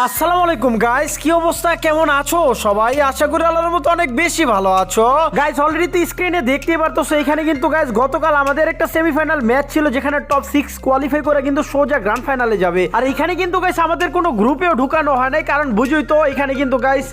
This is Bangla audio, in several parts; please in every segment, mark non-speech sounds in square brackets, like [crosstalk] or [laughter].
আসসালামু আলাইকুম গাইস কি অবস্থা? কেমন আছো? সবাই আশা করি আল্লাহর মতো অনেক বেশি ভালো আছো। গাইস অলরেডি তো স্ক্রিনে দেখতেই পারতো এখানে কিন্তু গাইস গতকাল আমাদের একটা সেমিফাইনাল ম্যাচ ছিল, যেখানে টপ সিক্স কোয়ালিফাই করে কিন্তু সোজা গ্র্যান্ড ফাইনালে যাবে। আর এখানে কিন্তু গাইস আমাদের কোনো গ্রুপেও ঢুকানো হয় নাই, কারণ বুঝোই তো, এখানে কিন্তু গাইস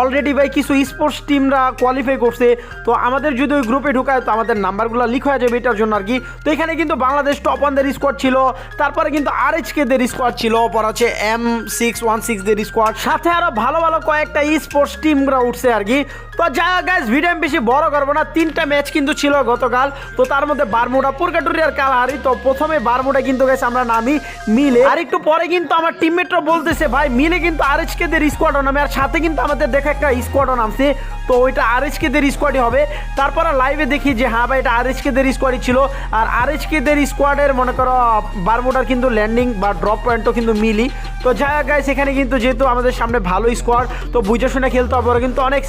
অলরেডি ভাই, কিছু স্পোর্টস টিমরা কোয়ালিফাই করছে। তো আমাদের যদি ওই গ্রুপে ঢুকায়, তো আমাদের নাম্বারগুলো লিক হয়ে যাবে এটার জন্য আর কি। তো এখানে কিন্তু বাংলাদেশ টপ ওয়ানদের স্কোয়াড ছিল, তারপরে কিন্তু আর এইচ দের স্কোয়াড ছিল পর আছে এম সিক্স ওয়ান সিক্স দের স্কোয়াড সাথে আরও ভালো ভালো কয়েকটা স্পোর্টস টিমরা উঠছে আর কি। তো যা গাইজ ভিডিও আমি বেশি বড় করব না। তিনটা ম্যাচ কিন্তু ছিল গতকাল। তো তার মধ্যে বারমুডা পুরকাটুরি আর কালাহারি তো প্রথমে বারমুডা কিন্তু গেছে আমরা নামি মিলে। আর একটু পরে কিন্তু আমার টিমমেটরা বলতেছে, ভাই, মিলে কিন্তু আর এইচ কে দের স্কোয়াডও নামে। আর সাথে কিন্তু আমাদের দেখা একটা স্কোয়াডও নামছে। তো ওইটা আর এইচ কে দের স্কোয়াডই হবে। তারপরে লাইভে দেখি যে হ্যাঁ ভাই, এটা আর এইচ কে দের স্কোয়াডই ছিল। আর আর এইচ কে দের স্কোয়াডের মনে করো, বারমুডার কিন্তু ল্যান্ডিং বা ড্রপ পয়েন্টও কিন্তু মিলি। তো হোক গাইস এখানে কিন্তু যেহেতু আমাদের সামনে ভালো স্কোয়াড তো বুঝে শুনে খেলতে হবে। ওরা কিন্তু অনেক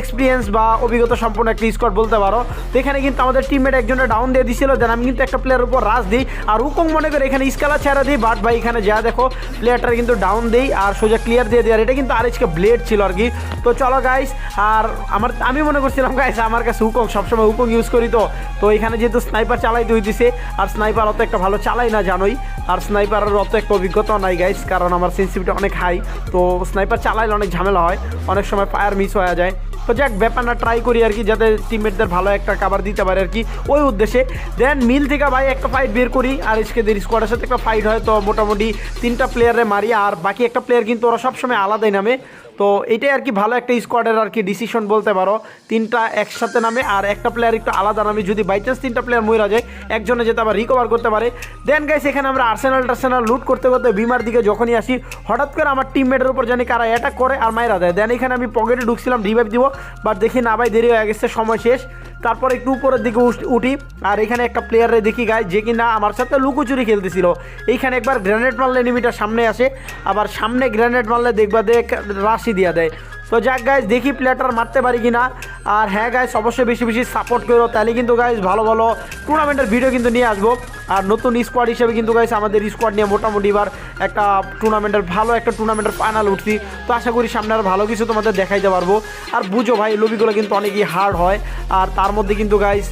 এক্সপিরিয়েন্স বা অভিজ্ঞতা সম্পন্ন একটা স্কোয়াড বলতে পারো। তো এখানে কিন্তু আমাদের টিমমেট একজনের ডাউন দিয়ে দিছিল দেন আমি কিন্তু একটা প্লেয়ারের উপর রাজ দিই। আর উকং মনে করে এখানে স্কালা ছেড়া দিই বাট ভাই এখানে যা দেখো প্লেয়ারটার কিন্তু ডাউন দেই আর সোজা ক্লিয়ার দিয়ে দিই আর এটা কিন্তু আর আজকে ব্লেড ছিল আর কি। তো চলো গাইস আর আমার, আমি মনে করছিলাম গাইস আমার কাছে উকং সবসময় উকং ইউজ করি তো। তো এখানে যেহেতু স্নাইপার চালাইতে হইতেছে আর স্নাইপার অত একটা ভালো চালাই না, জানোই। আর স্নাইপারের অত একটা অভিজ্ঞতা নাই গাইস কারণ আমার সেন্সিটিভিটি অনেক হাই তো স্নাইপার চালাইলে অনেক ঝামেলা হয়, অনেক সময় ফায়ার মিস হয়ে যায়। তো যাক, ব্যাপারটা ট্রাই করি আর কি, যাতে টিমমেটদের ভালো একটা কাবার দিতে পারে আর কি, ওই উদ্দেশ্যে। দেন মিল থেকে ভাই একটা ফাইট বের করি, আর এসকে দের স্কোয়াডের সাথে একটা ফাইট হয়, তো মোটামুটি তিনটা প্লেয়ারে মারি, আর বাকি একটা প্লেয়ার কিন্তু ওরা সবসময় আলাদাই নামে। তো এটাই আর কি ভালো একটা স্কোয়াডের আর কি ডিসিশন বলতে পারো। তিনটা একসাথে নামে আর একটা প্লেয়ার একটু আলাদা নামে যদি বাই চান্স তিনটা প্লেয়ার মরে যায়, একজনে যেতে আবার রিকভার করতে পারে। দেন গাইস এখানে আমরা আর্সেনাল টার্সেনাল লুট করতে করতে বিমার দিকে যখনই আসি, হঠাৎ করে আমার টিমমেটের উপর জানি কারা অ্যাটাক করে আর মাইরা দেয়। দেন এখানে আমি পকেটে ঢুকছিলাম রিভাইভ দিব বাট দেখি না ভাই দেরি হয়ে গেছে, সময় শেষ। তারপর একটু উপরের দিকে উঠ- আর এখানে একটা প্লেয়ারে দেখি গাই যে কিনা আমার সাথে লুকোচুরি খেলতেছিল। এইখানে একবার গ্রেনেড মারলে এনিমিটা সামনে আসে, আবার সামনে গ্রেনেড মারলে দেখবা দেখ রাশি দিয়া দেয়। তো যাক গাইজ দেখি প্লেয়ারটার মারতে পারি কিনা। আর হ্যাঁ গাইজ অবশ্যই বেশি বেশি সাপোর্ট করো, তাহলে কিন্তু গাইজ ভালো ভালো টুর্নামেন্টের ভিডিও কিন্তু নিয়ে আসব। আর নতুন স্কোয়াড হিসেবে কিন্তু গাইজ আমাদের স্কোয়াড নিয়ে মোটামুটি এবার একটা টুর্নামেন্টের ভালো একটা টুর্নামেন্টের ফাইনাল উঠছি। তো আশা করি সামনে আর ভালো কিছু তোমাদের দেখাইতে পারব। আর বুঝো ভাই, লবিগুলো কিন্তু অনেকই হার্ড হয়। আর তার মধ্যে কিন্তু গাইস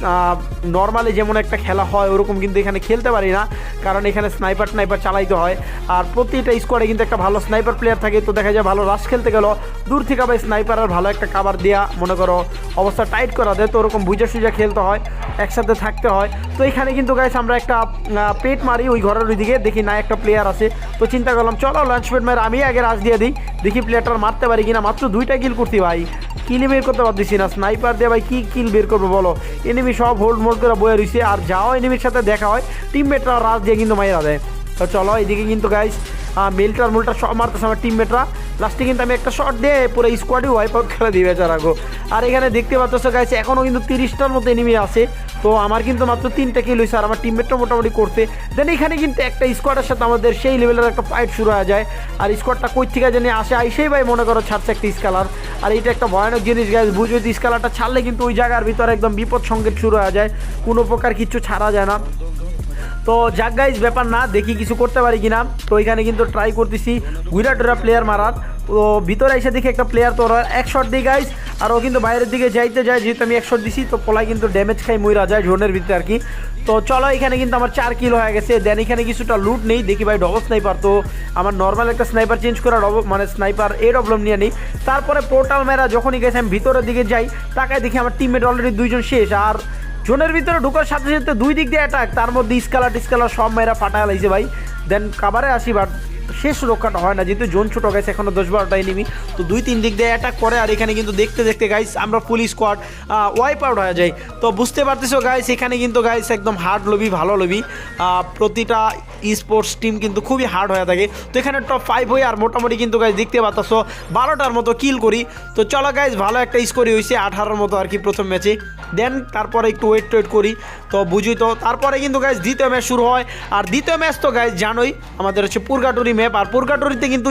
নর্মালি যেমন একটা খেলা হয়, ওরকম কিন্তু এখানে খেলতে পারি না। কারণ এখানে স্নাইপার স্নাইপার চালাইতে হয়। আর প্রতিটা স্কোয়াডে কিন্তু একটা ভালো স্নাইপার প্লেয়ার থাকে। তো দেখা যায় ভালো রাশ খেলতে গেল দূর থেকে ভাই স্নাইপারের ভালো একটা কাবার দেওয়া মনে করো, অবস্থা টাইট করা দেয়। তো ওরকম বুঝে সুঝে খেলতে হয়, একসাথে থাকতে হয়। তো এখানে কিন্তু গাইস আমরা একটা পেট মারি ওই ঘরের ওইদিকে, দেখি না একটা প্লেয়ার আছে। তো চিন্তা করলাম, চলো লঞ্চ পেট মারি আমি আগে রাজ দিয়ে দিই। দেখি প্লেয়ারটা মারতে পারি কিনা, মাত্র দুইটা কিল করছি ভাই। কিল বের করতে পারতেছি না স্নাইপার দিয়ে ভাই কী কিল বের করব বলো? এনিমি সব হোল্ড মোল্ড করে বয়ে রয়েছে আর যাও এনিমির সাথে দেখা হয়। টিমমেটরা রাজ দিয়ে কিন্তু মাইরা দেয়। তো চলো এদিকে কিন্তু গাইস মেলটার মুলটা সব মারতেছে আমার টিমমেটরা লাস্টে কিন্তু আমি একটা শট দিয়ে পুরো স্কোয়াডই ওয়াইপ আউট করে দিই বেচারা গো আর এখানে দেখতে পাচ্ছ গাইছে এখনও কিন্তু তিরিশটার মতো এনিমি আছে। তো আমার কিন্তু মাত্র তিনটা কিল হয়েছে আর আমার টিমমেটটা মোটামুটি করছে। দেন এখানে কিন্তু একটা স্কোয়াডের সাথে আমাদের সেই লেভেলের একটা ফাইট শুরু হয়ে যায়। আর স্কোয়াডটা কই থেকে জানি আসে আইসেই ভাই মনে করো ছাড়ছে একটা স্কালার আর এটা একটা ভয়ানক জিনিস গাইজ বুঝো স্কালারটা ছাড়লে কিন্তু ওই জায়গার ভিতরে একদম বিপদ সংকেত শুরু হয়ে যায়। কোনো প্রকার কিচ্ছু ছাড়া যায় না। তো যাক গাইজ ব্যাপার না, দেখি কিছু করতে পারি কিনা। তো এখানে কিন্তু ট্রাই করতেছি গুইরা টুরা প্লেয়ার মারার। তো ভিতরে এসে দেখি একটা প্লেয়ার তো ওরা এক শট দিই গাইজ আর ও কিন্তু বাইরের দিকে যাইতে যায়, যেহেতু আমি এক শট দিছি, তো পোলাই কিন্তু ড্যামেজ খাই মইরা যায় জোনের ভিতরে আর কি। তো চলো, এখানে কিন্তু আমার চার কিলো হয়ে গেছে। দেন এখানে কিছুটা লুট নেই। দেখি ভাই ডবল স্নাইপার তো আমার নর্মাল একটা স্নাইপার চেঞ্জ করা ডবল মানে স্নাইপার এ ডবলম নিয়ে নিই। তারপরে পোর্টাল মেরা যখনই গেছে আমি ভিতরের দিকে যাই, তাকায় দেখি আমার টিমমেট অলরেডি দুইজন শেষ। আর জোনের ভিতরে ঢুকার সাথে সাথে দুই দিক দিয়ে অ্যাটাক তার মধ্যে স্কালা টিস্কালা সব মেয়েরা ফাটা লাগছে ভাই। দেন কাবারে আসি বাট শেষ রক্ষাটা হয় না, যেহেতু জোন ছোট গেছে, এখনও দশ বারোটা এনিমি তো দুই তিন দিক দিয়ে অ্যাটাক করে, আর এখানে কিন্তু দেখতে দেখতে গাইস আমরা ফুল স্কোয়াড ওয়াইপ আউট হয়ে যাই। তো বুঝতে পারতেছো গাইস এখানে কিন্তু গাইস একদম হার্ড লবি ভালো লবি প্রতিটা স্পোর্টস টিম কিন্তু খুবই হার্ড হয়ে থাকে। তো এখানে টপ ফাইভ হয়ে আর মোটামুটি কিন্তু গাইস দেখতে পাচ্ছ বারোটার মতো কিল করি। তো চলো গাইস ভালো একটা স্কোরই হয়েছে, আঠারোর মতো আর কি প্রথম ম্যাচে দেন তারপরে একটু ওয়েট টোয়েট করি। তো বুঝি তো, তারপরে কিন্তু গাইস দ্বিতীয় ম্যাচ শুরু হয়। আর দ্বিতীয় ম্যাচ তো গাইস জানোই, আমাদের হচ্ছে পুরগাটুরি ম্যাপ আর পুরগাটুরিতে কিন্তু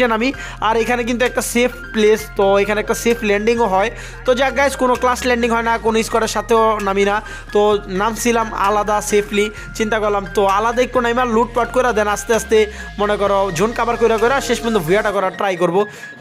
যে নামি আর এখানে কিন্তু একটা সেফ প্লেস তো এখানে একটা সেফ ল্যান্ডিংও হয়। তো যাক গাইজ কোনো ক্লাস ল্যান্ডিং হয় না, কোনো স্কোয়ারের সাথেও নামি না। তো নামছিলাম আলাদা সেফলি চিন্তা করলাম, তো আলাদা একটু নাইমার লুটপাট করে দেন, আস্তে আস্তে মনে করো জোন কাবার করে করে শেষ পর্যন্ত ভুয়াটা করার ট্রাই করব।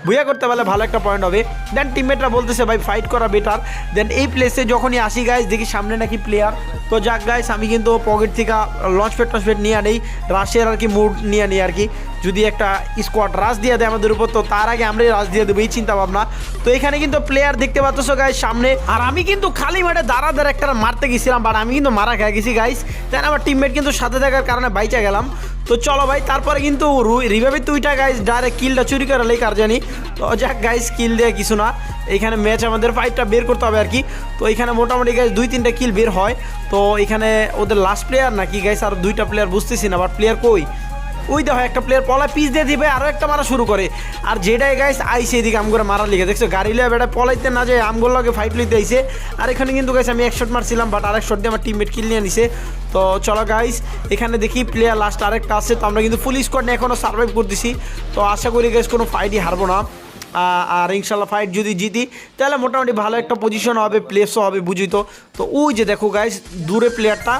ভুয়া করতে পারলে ভালো একটা পয়েন্ট হবে। দেন টিমমেটরা বলতেছে, ভাই ফাইট করা বেটার দেন এই প্লেসে যখনই আসি গাইজ দেখি সামনে নাকি প্লেয়ার তো যাক গাইস আমি কিন্তু পকেট থেকে লঞ্চ প্যাড টঞ্চ প্যাড নিয়ে নেই রাশিয়ার আর কি মুড নিয়ে নিই আর কি। যদি একটা স্কোয়াড রাশ দিয়ে দেয় আমাদের উপর, তো তার আগে আমরাই রাশ দিয়ে দেবো, এই চিন্তা ভাবনা তো এখানে কিন্তু প্লেয়ার দেখতে পাচ্ছ গাইস সামনে। আর আমি কিন্তু খালি মাঠে দাঁড়া দাঁড়া একটা মারতে গেছিলাম বাট আমি কিন্তু মারা খেয়ে গেছি গাইস তাই আমার টিমমেট কিন্তু সাথে থাকার কারণে বাইচা গেলাম। তো চলো ভাই, তারপরে কিন্তু রিভাবে তুইটা গাইস ডাইরেক্ট কিলটা চুরি করে লাই কার জানি তো যাক গাইস কিল দেয় কিছু না। এখানে ম্যাচ আমাদের ফাইটটা বের করতে হবে আর কি। তো এখানে মোটামুটি গাইস দুই তিনটা কিল বের হয়। তো এখানে ওদের লাস্ট প্লেয়ার নাকি গাইস আর দুইটা প্লেয়ার বুঝতেছি না বাট প্লেয়ার কই? ওই দেখো, একটা প্লেয়ার পলা পিস দিয়ে দিবে আরও একটা মারা শুরু করে। আর যেটাই গাইস আইসে এদিকে আমগুলো মারা লিখে। দেখছ, গাড়ি লিয়ে বেটা পলাইতে না যায় আমগুলো লগে ফাইট লইতে আইসে। আর এখানে কিন্তু গাইস আমি এক মারছিলাম বাট আরেক শট দিয়ে আমার টিমমেট কিল নিয়ে নিছে। তো চলো গাইস এখানে দেখি প্লেয়ার লাস্ট আরেকটা আছে, তো আমরা কিন্তু ফুল স্কোয়াড নিয়ে এখনও সার্ভাইভ করতেছি। তো আশা করি গাইস কোনো ফাইটই হারবো না। আর ইনশাল্লাহ ফাইট যদি জিতি, তাহলে মোটামুটি ভালো একটা পজিশন হবে প্লেসও হবে বুঝি তো। তো ওই যে দেখো গাইস দূরে প্লেয়ারটা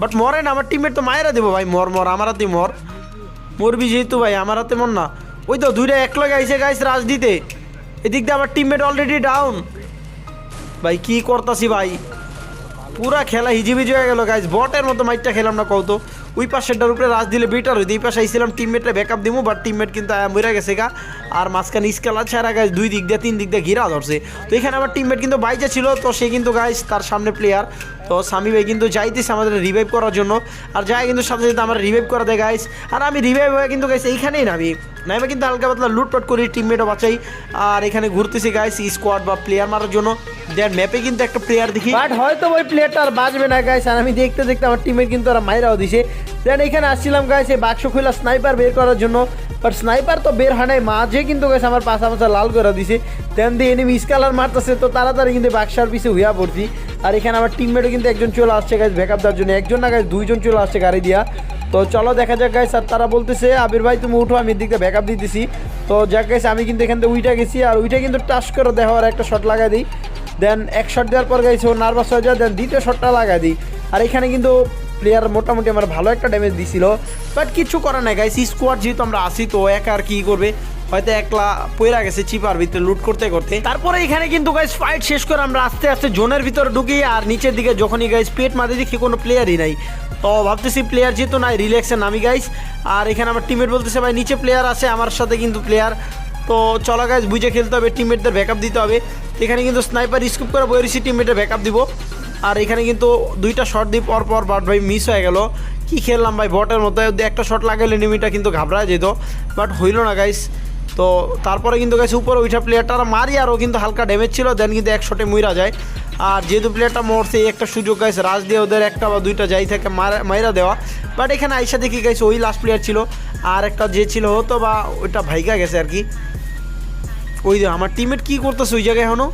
বাট মরে না, আমার টিমমেট তো মায়েরা দেবো ভাই, মর মর আমার হাতে মর। মরবি যেহেতু ভাই, আমার হাতে মর না। ওই তো দুইটা এক লগে আইসে গাইস রাজ দিতে। এদিক দিয়ে আমার টিমমেট অলরেডি ডাউন ভাই, কি করতাছি ভাই? পুরা খেলা হিজিবিজি হয়ে গেল গাইজ বটের মতো মাইটটা খেলাম না কত ওই পাশেরটার উপরে রাজ দিলে বেটার হইতো। এই পাশে আইছিলাম টিমমেটটা ব্যাকআপ দিবো বাট টিমমেট কিন্তু মরে গেছে গা। আর মাঝখানে স্কেলার ছাড়া গাইজ দুই দিক দিয়ে, তিন দিক দিয়ে ঘিরা ধরছে। তো এখানে আমার টিমমেট কিন্তু বাইজা ছিল, তো সে কিন্তু গাইজ তার সামনে প্লেয়ার তো স্বামী ভাই কিন্তু যাইতেছে আমাদের রিভাইভ করার জন্য। আর যাই কিন্তু সাথে সাথে আমার রিভাইভ করা দেয় গাইস আর আমি রিভাইভ হয়ে কিন্তু গাইছি এইখানেই নামি। নামে কিন্তু হালকা পাতলা লুটপাট করি টিমমেটও বাঁচাই। আর এখানে ঘুরতেছি গাইস স্কোয়াড বা প্লেয়ার মারার জন্য। দেয়ার ম্যাপে কিন্তু একটা প্লেয়ার দেখি। বাট হয়তো ওই প্লেয়ারটা আর বাঁচবে না গাইস আর আমি দেখতে দেখতে আমার টিমের কিন্তু আর মাইরাও দিছে। দেন এখানে আসছিলাম গাইস এই বাক্স খুলা স্নাইপার বের করার জন্য। বাট স্নাইপার তো বের হয় নাই, মাঝে কিন্তু গাইস আমার পাশা পাশা লাল করে দিছে। দেন দিয়ে এনিমি স্কালার মারতেছে, তো তাড়াতাড়ি কিন্তু বাক্সার পিছে হুইয়া পড়ছি। আর এখানে আমার টিমমেটও কিন্তু একজন চলে আসছে গাইস ব্যাকআপ দেওয়ার জন্য। একজন না গাইস দুইজন চলে আসছে গাড়ি দিয়া। তো চলো দেখা যাক গাইস আর তারা বলতেছে, আবির ভাই, তুমি উঠো, আমি এদিক দিয়ে দিতেছি। তো যাক গাইস আমি কিন্তু এখান থেকে উইটা গেছি, আর উইটা কিন্তু টাচ করে দেখো আর একটা শট লাগাই দিই। দেন এক শট দেওয়ার পর গাইছে ও নার্ভাস হয়ে যায় দেন দ্বিতীয় শটটা লাগাই দিই। আর এখানে কিন্তু প্লেয়ার মোটামুটি আমার ভালো একটা ড্যামেজ দিছিল বাট কিছু করার নাই গাইস স্কোয়াড যেহেতু আমরা আসি তো একা আর কি করবে? হয়তো একলা পয়রা গেছে চিপার ভিতরে লুট করতে করতে। তারপরে এখানে কিন্তু গাইস ফাইট শেষ করে আমরা আস্তে আস্তে জোনের ভিতরে ঢুকি, আর নিচের দিকে যখনই গাইস পেট মাঝে দেখি কোনো প্লেয়ারই নাই। তো ভাবতেছি প্লেয়ার যেহেতু নাই রিল্যাক্সে নামি গাইস আর এখানে আমার টিমমেট বলতেছে, ভাই, নিচে প্লেয়ার আছে, আমার সাথে কিন্তু প্লেয়ার তো চলো গাইস বুঝে খেলতে হবে টিমমেটদের ব্যাকআপ দিতে হবে। এখানে কিন্তু স্নাইপার স্কুপ করে বইরেছি টিমমেটের ব্যাকআপ দিব। আর এখানে কিন্তু দুইটা শট দিয়ে পর পর বাট ভাই মিস হয়ে গেল। কি খেললাম ভাই বটের যদি একটা শট লাগাইলে নিমিটা কিন্তু ঘাবড়ায় যেত। বাট হইল না গাইস তো তারপরে কিন্তু গাইস উপরে ওইটা প্লেয়ারটা মারি আরও কিন্তু হালকা ড্যামেজ ছিল দেন কিন্তু এক শটে মইরা যায়। আর যেহেতু প্লেয়ারটা মরছে, এই একটা সুযোগ গাইছে রাজ দিয়ে ওদের একটা বা দুইটা যাই থাকে মারা- মাইরা দেওয়া। বাট এখানে আইসা দেখি গাইছে ওই লাস্ট প্লেয়ার ছিল। আর একটা যে ছিল হতো বা ওইটা ভাইগা গেছে আর কি। ওই আমার টিমমেট কি করতেছে ওই জায়গায় এখনও?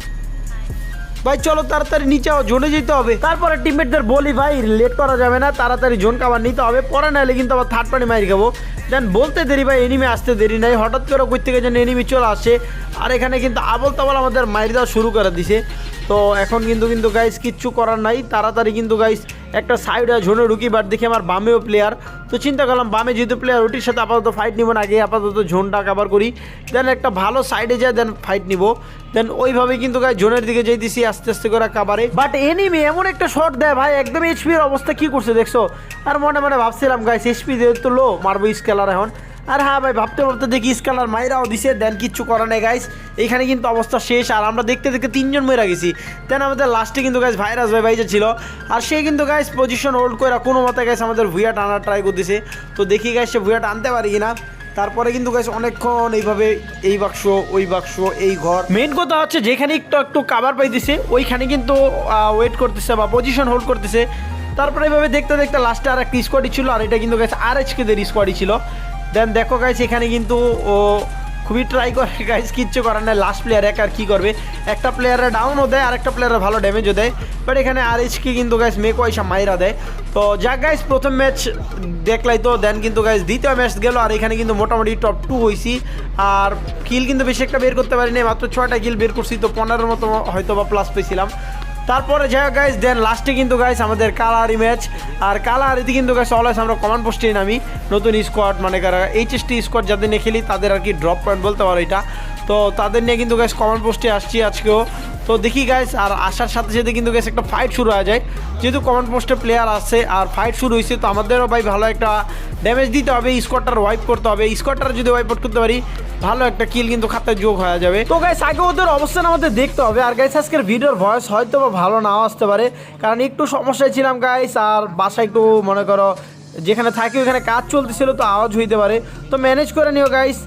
ভাই, চলো তাড়াতাড়ি নিচে জোনে যেতে হবে। তারপরে টিমমেটদের বলি, ভাই লেট করা যাবে না, তাড়াতাড়ি জোন কাবার নিতে হবে। পরে নাহলে কিন্তু আবার থার্ড পানি মারি খাব। দেন বলতে দেরি, ভাই এনিমি আসতে দেরি নাই। হঠাৎ করে কই থেকে যেন এনিমি চলে আসে। আর এখানে কিন্তু আবল তাবল আমাদের মারি দেওয়া শুরু করে দিছে। তো এখন কিন্তু কিন্তু গাইস কিচ্ছু করার নাই। তাড়াতাড়ি কিন্তু গাইস একটা সাইডে ঝোনে ঢুকি বাট দেখি আমার বামেও প্লেয়ার তো চিন্তা করলাম, বামে যেহেতু প্লেয়ার ওটির সাথে আপাতত ফাইট নিব না, আগে আপাতত ঝোনটা কাভার করি। দেন একটা ভালো সাইডে যায় দেন ফাইট নিব। দেন ওইভাবে কিন্তু গায়ে জোনের দিকে যেতেছি আস্তে আস্তে করে কাবারে বাট এনিমি এমন একটা শট দেয় ভাই, একদম এইচপির অবস্থা কি করছে দেখছ? আর মনে মনে ভাবছিলাম গাইস এইচপি যেহেতু লো মারবো স্কেলার এখন। আর হ্যাঁ ভাই, ভাবতে ভাবতে দেখি স্কেলার মাইরাও দিছে দেন কিচ্ছু করার নেই গাইস এখানে কিন্তু অবস্থা শেষ, আর আমরা দেখতে দেখতে তিনজন মরে গেছি। দেন আমাদের লাস্টে কিন্তু গাইস ভাইরাস ভাই ভাইজা ছিল। আর সে কিন্তু গাইস পজিশন হোল্ড করে কোনো মতে গাইস আমাদের ভুয়া টানার ট্রাই করতেছে। তো দেখি গাইস সে ভুয়াটা আনতে পারি কিনা। তারপরে কিন্তু গাইস অনেকক্ষণ এইভাবে এই বাক্স, ওই বাক্স, এই ঘর। মেন কথা হচ্ছে, যেখানে একটু একটু কাবার পাইতেছে, ওইখানে কিন্তু ওয়েট করতেছে বা পজিশন হোল্ড করতেছে। তারপরে এইভাবে দেখতে দেখতে লাস্টে আর একটা স্কোয়াডই ছিল, আর এটা কিন্তু গাইস আর এইচকে দের স্কোয়াডই ছিল। দেন দেখো গাইস এখানে কিন্তু ও খুবই ট্রাই করে [laughs] গাইস কিচ্ছু করার নাই। লাস্ট প্লেয়ার এক আর কি করবে? একটা প্লেয়ারে ডাউনও দেয়, আর একটা প্লেয়ারে ভালো ড্যামেজও দেয়। বাট এখানে আর এইচকে কিন্তু গাইস মেকো এসব মাইরা দেয়। তো যাক গাইস প্রথম ম্যাচ দেখলাই তো দেন কিন্তু গাইস দ্বিতীয় ম্যাচ গেল, আর এখানে কিন্তু মোটামুটি টপ টু হয়েছি আর কিল কিন্তু বেশি একটা বের করতে পারিনি, মাত্র ছয়টা কিল বের করছি, তো পনেরোর মতো হয়তো বা প্লাস পেয়েছিলাম তারপরে যাই হোক গাইস দেন লাস্টে কিন্তু গাইস আমাদের কালারি ম্যাচ আর কালারিতে কিন্তু গাইস অলওয়েজ আমরা কমান্ড পোস্টেই নামি। নতুন স্কোয়াড মানে কারা এইচএসটি স্কোয়াড যাদের নিয়ে খেলি, তাদের আর কি ড্রপ পয়েন্ট বলতে পারো এটা। তো তাদের নিয়ে কিন্তু গাইস কমান্ড পোস্টে আসছি আজকেও। তো দেখি গাইস আর আসার সাথে সাথে কিন্তু গাইস একটা ফাইট শুরু হয়ে যায়। যেহেতু কমান্ড পোস্টে প্লেয়ার আছে, আর ফাইট শুরু হয়েছে তো আমাদেরও ভাই ভালো একটা ড্যামেজ দিতে হবে। স্কোয়াডটার ওয়াইপ করতে হবে। স্কোয়াডটার যদি ওয়াইপ করতে পারি ভালো একটা কিল কিন্তু খাতায় যোগ হয়ে যাবে। তো গাইস আগে ওদের অবস্থান আমাদের দেখতে হবে। আর গাইস আজকের ভিডিওর ভয়েস হয়তো বা ভালো নাও আসতে পারে। কারণ একটু সমস্যায় ছিলাম গাইস আর বাসায় একটু মনে করো, যেখানে থাকি ওখানে কাজ চলতেছিল, তো আওয়াজ হইতে পারে। তো ম্যানেজ করে নিও গাইস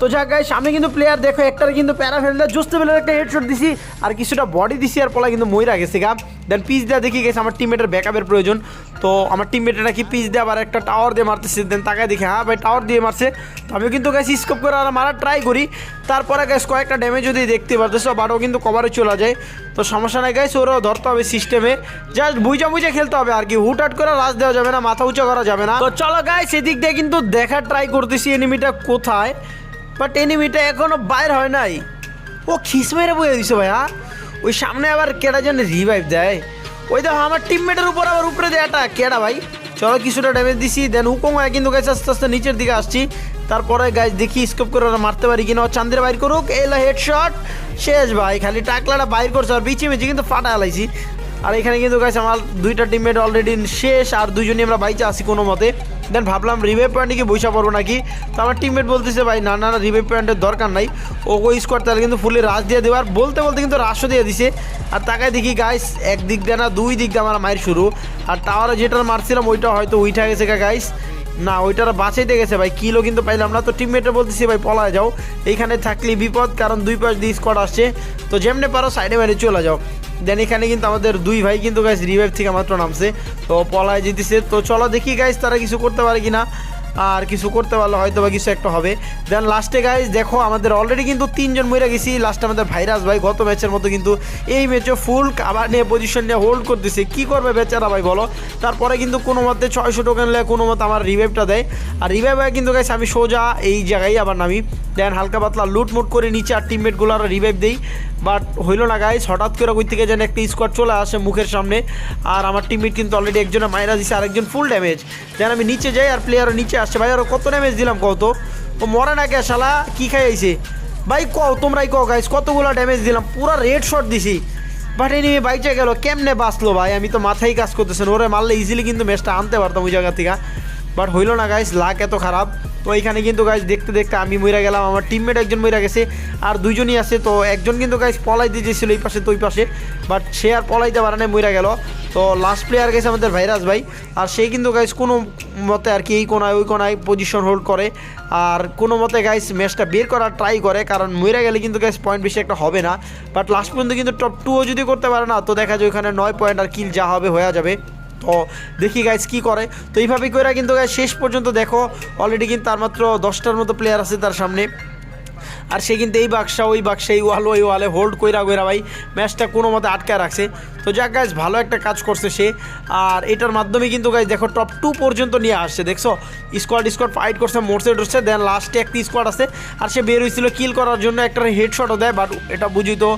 তো যাক গাইস আমি কিন্তু প্লেয়ার দেখো, একটার কিন্তু প্যারা ফেললে। জুস্তে বেলের একটা হেডশট দিছি, আর কিছুটা বডি দিছি, আর পলা কিন্তু মইরা গেছে গা। দেন পিচ দেওয়া দেখি গেছে আমার টিমমেটের ব্যাকআপের প্রয়োজন। তো আমার টিমমেটের নাকি পিচ দিয়ে আবার একটা টাওয়ার দিয়ে মারতেছে। দেন তাকায় দেখি হ্যাঁ ভাই টাওয়ার দিয়ে মারছে। তো আমিও কিন্তু গাছ স্কোপ করে আর মারার ট্রাই করি। তারপরে গ্যাস কয়েকটা ড্যামেজ যদি দেখতে পারতেছো বাটও কিন্তু কভারে চলে যায়। তো সমস্যা নাই গাইস ওরাও ধরতে হবে সিস্টেমে জাস্ট বুঝা বুঝে খেলতে হবে আর কি। হুট হুটহাট করে রাজ দেওয়া যাবে না, মাথা উঁচা করা যাবে না। তো চলো গাইস এদিক দিয়ে কিন্তু দেখার ট্রাই করতেছি এনিমিটা কোথায়। বাট এনিমিটা এখনও বাইর হয় নাই। ও খিস মেরে বয়ে দিছে ভাইয়া ওই সামনে আবার কেডা যেন রিভাইভ দেয়। ওই দেখো, আমার টিমমেটের উপর আবার উপরে দেয় একটা কেডা ভাই। চলো কিছুটা ড্যামেজ দিছি দেন হুকম হয় কিন্তু গাছ আস্তে আস্তে নিচের দিকে আসছি। তারপরে গাছ দেখি স্কোপ করে ওরা মারতে পারি কিনা। চান্দের বাইর করুক, এলো হেডশট শেষ ভাই, খালি টাকলাটা বাইর করছে, আর বিচি মেচি কিন্তু ফাটা হালাইছি আর এখানে কিন্তু গাছ আমার দুইটা টিমমেট অলরেডি শেষ, আর দুজনই আমরা বাইচে আসি কোনো মতে। দেন ভাবলাম রিভাইভ পয়েন্টে কি বৈশা পড়ব নাকি? তো আমার টিমমেট বলতেছে, ভাই, না না রিভাইভ পয়েন্টের দরকার নাই। ও ওই স্কোয়াড তাহলে কিন্তু ফুলি রাশ দিয়ে দেওয়ার বলতে বলতে কিন্তু রাশও দিয়ে দিছে। আর তাকায় দেখি গাইস এক দিক দিয়ে না, দুই দিক দিয়ে আমার মায়ের শুরু। আর টাওয়ারে যেটা মারছিলাম, ওইটা হয়তো উইঠা গেছে গাইস না, ওইটার বাঁচাইতে গেছে ভাই কিলো কিন্তু পাইলাম না। তো টিমমেটে বলতেছি, ভাই, পলায় যাও। এইখানে থাকলে বিপদ, কারণ দুই পাশ দিয়ে স্কোয়াড আসছে। তো যেমনে পারো সাইডে মেরে চলে যাও। দেন এখানে কিন্তু আমাদের দুই ভাই কিন্তু গাইস রিভাইভ থেকে মাত্র নামছে। তো পলায় জিতেছে। তো চলো দেখি গাইস তারা কিছু করতে পারে কিনা। আর কিছু করতে পারলে হয়তো বা কিছু একটা হবে। দেন লাস্টে গাইজ দেখো আমাদের অলরেডি কিন্তু তিনজন মরে গেছি। লাস্টে আমাদের ভাইরাস ভাই, গত ম্যাচের মতো কিন্তু এই ম্যাচে ফুল কাবার নিয়ে পজিশন নিয়ে হোল্ড করতেছে। কি করবে বেচারা ভাই বলো? তারপরে কিন্তু কোনো মতে ছয়শো টোকেন নিলে কোনো মতে আমার রিভাইভটা দেয়। আর রিভাইভ কিন্তু গাইস আমি সোজা এই জায়গায় আবার নামি। দেন হালকা পাতলা লুটমুট করে নিচে আর টিমমেটগুলো আরও রিভাইভ দেই। বাট হইল না গাইস হঠাৎ করে ওই থেকে যেন একটা স্কোয়াড চলে আসে মুখের সামনে। আর আমার টিমমেট কিন্তু অলরেডি একজনে মাইরা দিছে, আরেকজন ফুল ড্যামেজ দেন আমি নিচে যাই আর প্লেয়ারও নিচে আসছে ভাই, আরও কত ড্যামেজ দিলাম কত ও মরে না কে শালা? কি খাই আইছে? ভাই কও, তোমরাই কও গাইস কতগুলো ড্যামেজ দিলাম? পুরা রেড শট দিছি। বাট এনিমি বাইচে গেল, কেমনে বাঁচলো ভাই? আমি তো মাথায় কাজ করতেছেন ওরে মারলে ইজিলি কিন্তু ম্যাচটা আনতে পারতাম ওই জায়গা থেকে। বাট হইল না গাইস লাক এত খারাপ। তো এইখানে কিন্তু গাইস দেখতে দেখতে আমি মইরা গেলাম, আমার টিমমেট একজন মইরা গেছে, আর দুইজনই আছে, তো একজন কিন্তু গাইস পলাই দিয়ে যেছিল এই পাশে, তো ওই পাশে বাট সে আর পলাইতে পারে না মইরা গেল। তো লাস্ট প্লেয়ার গেছে আমাদের ভাইরাস ভাই, আর সেই কিন্তু গাইস কোনো মতে আর কি এই কোনায়, ওই কোনায় পজিশন হোল্ড করে, আর কোনো মতে গাইস ম্যাচটা বের করার ট্রাই করে, কারণ মইরা গেলে কিন্তু গাইস পয়েন্ট বেশি একটা হবে না। বাট লাস্ট পর্যন্ত কিন্তু টপ টুও যদি করতে পারে না, তো দেখা যায় ওইখানে নয় পয়েন্ট আর কিল যা হবে, হয়ে যাবে। তো দেখি গাইজ কি করে। তো এইভাবে করে কিন্তু গাইজ শেষ পর্যন্ত দেখো অলরেডি কিন্তু তার মাত্র দশটার মতো প্লেয়ার আছে তার সামনে। আর সে কিন্তু এই বাক্সা ওই বাক্সা, এই ওয়াল, ওই ওয়ালে হোল্ড কইরা কইরা ভাই ম্যাচটা কোনো মতে আটকায় রাখছে। তো যাক গাইজ ভালো একটা কাজ করছে সে। আর এটার মাধ্যমে কিন্তু গাইজ দেখো টপ টু পর্যন্ত নিয়ে আসছে, দেখছ? স্কোয়াড স্কোয়াড ফাইট করছে মোরসে ডরছে দেন লাস্টে একটা স্কোয়াড আছে। আর সে বের হয়েছিল কিল করার জন্য, একটা হেডশটও দেয় বাট এটা বুঝি তো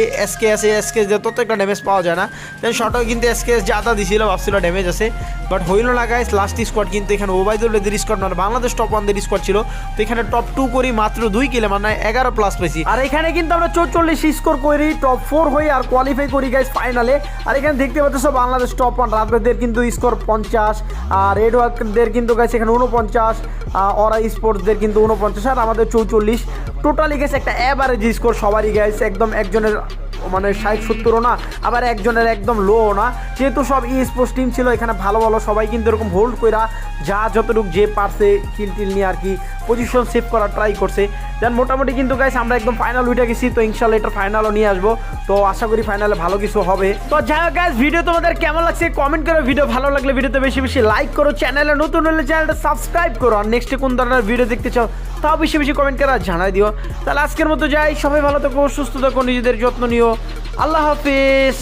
এ এসকে আছে এসকে যে তত একটা ড্যামেজ পাওয়া যায় না। দেন শটও কিন্তু এসকে জাতা দিছিল, ভাবছিল ড্যামেজ আছে। বাট হইল না গাইস লাস্ট স্কোয়াড কিন্তু এখানে ওবায়দুল্লাদের স্কোয়াড মানে বাংলাদেশ টপ ওয়ানদের স্কোয়াড ছিল। তো এখানে টপ টু করি মাত্র দুই কিলে মানে এগারো প্লাস পেয়েছি। আর এখানে কিন্তু আমরা চৌচল্লিশ স্কোর করি টপ ফোর হই আর কোয়ালিফাই করি গাইস ফাইনালে আর এখানে দেখতে পাচ্ছ বাংলাদেশ টপ ওয়ান রাজবাদের কিন্তু স্কোর পঞ্চাশ, আর রেড ওয়ার্কদের কিন্তু গাইস এখানে উনপঞ্চাশ অরা স্পোর্টসদের কিন্তু উনপঞ্চাশ আর আমাদের চৌচল্লিশ। টোটালি গেছে একটা অ্যাভারেজ স্কোর সবারই গাইস একদম একজনের মানে ষাট সত্তরও না, আবার একজনের একদম লো না। যেহেতু সব ই স্পোর্টস টিম ছিল, এখানে ভালো ভালো সবাই কিন্তু এরকম হোল্ড কইরা যা যতটুকু যে পারছে কিল টিল নিয়ে আর কি পজিশন সেভ করার ট্রাই করছে। দেন মোটামুটি কিন্তু গাইস আমরা একদম ফাইনাল উঠে গেছি তো ইনশাল্লাহ এটা ফাইনালও নিয়ে আসব। তো আশা করি ফাইনালে ভালো কিছু হবে। তো যাই হোক গাইজ ভিডিও তোমাদের কেমন লাগছে কমেন্ট করো ভিডিও ভালো লাগলে ভিডিওতে বেশি বেশি লাইক করো চ্যানেলে নতুন হলে চ্যানেলটা সাবস্ক্রাইব করো, আর নেক্সটে কোন ধরনের ভিডিও দেখতে চাও, তাও বেশি বেশি কমেন্ট করে জানাই দিও। তাহলে আজকের মতো যাই, সবাই ভালো থাকো, সুস্থ থাকো, নিজেদের যত্ন নিও। আল্লাহ হাফিজ।